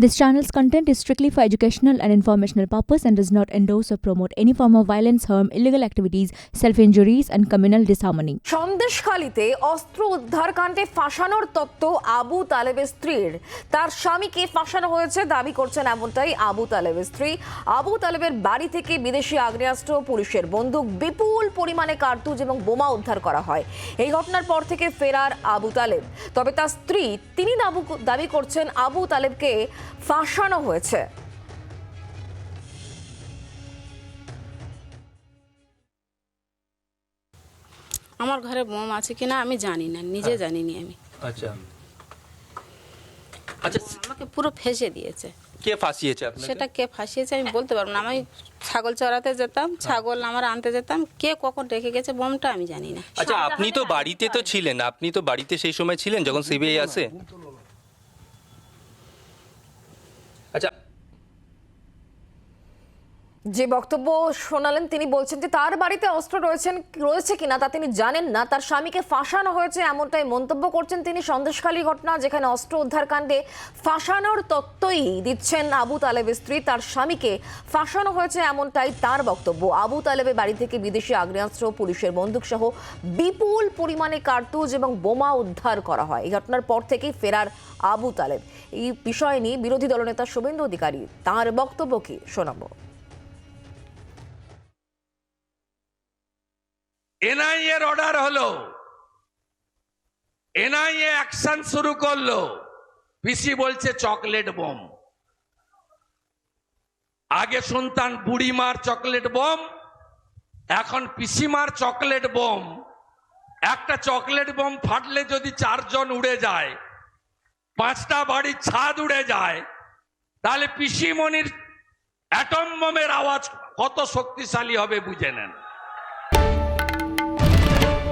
This channel's content is strictly for educational and informational purpose and does not endorse or promote any form of violence, harm, illegal activities, self-injuries and communal disharmony. সন্দেশখালীতে অস্ত্র উদ্ধার কাণ্ডে ফাঁসানোর তত্ত্ব আবু তালেবের স্ত্রীর তার স্বামীকে ফাঁসানো হয়েছে দাবি করছেন এমনটাই আবু তালেবের স্ত্রী আবু তালেবের বাড়ি থেকে বিদেশি আগ্নেয়াস্ত্র পুলিশের বন্দুক বিপুল পরিমাণে কার্তুজ এবং বোমা উদ্ধার করা হয় এই ঘটনার পর থেকে ফেরার আবু তালেব তবে তার স্ত্রী তিনি দাবি করছেন আবু তালেবকে ফাঁসানো হয়েছে। আমার ঘরে বোম আছে কিনা আমি জানি না নিজে হ্যাঁ। জানিনি আমি। আচ্ছা। আচ্ছা আমাকে পুরো ফেসে দিয়েছে। কে ফাঁসিয়েছে আপনাকে? সেটা কে ফাঁসিয়েছে আমি বলতে পারব না। আমি ছাগল চড়াতে যেতাম ছাগল আমার আনতে যেতাম কে কখন রেখে গেছে বোমটা আমি জানি না। আচ্ছা আপনি তো বাড়িতে তো ছিলেন আপনি তো বাড়িতে সেই সময় ছিলেন যখন সিবিআই আসে আচ্ছা যে বক্তব্য শোনালেন, তিনি বলছেন যে তার বাড়িতে অস্ত্র রয়েছেন, রয়েছে কিনা তা তিনি জানেন না। তার স্বামীকে ফাঁসানো হয়েছে এমনটাই মন্তব্য করছেন তিনি। সন্দেশখালী ঘটনা, যেখানে অস্ত্র উদ্ধার কাণ্ডে ফাঁসানোর তত্ত্বই দিচ্ছেন আবু তালেবের স্ত্রী। তার স্বামীকে ফাঁসানো হয়েছে এমনটাই তার বক্তব্য। আবু তালেবের বাড়ি থেকে বিদেশি আগ্নেয়াস্ত্র, পুলিশের বন্দুক সহ বিপুল পরিমাণে কার্তুজ এবং বোমা উদ্ধার করা হয়। এই ঘটনার পর থেকেই ফেরার আবু তালেব। এই বিষয় নিয়ে বিরোধী দলনেতা শুভেন্দু অধিকারী তাঁর বক্তব্য কি শোনাবো। এনআইএ এর অর্ডার হলো। এনআইএ অ্যাকশন শুরু করল। পিসি বলছে, চকলেট বোম আগে শুনতাম বুড়িমার চকলেট বোম এখন পিসিমার চকলেট বোম একটা চকলেট বোম ফাটলে যদি চারজন উড়ে যায়, পাঁচটা বাড়ির ছাদ উড়ে যায়, তাহলে পিসিমণির অ্যাটম বোমের আওয়াজ কত শক্তিশালী হবে বুঝে নেন।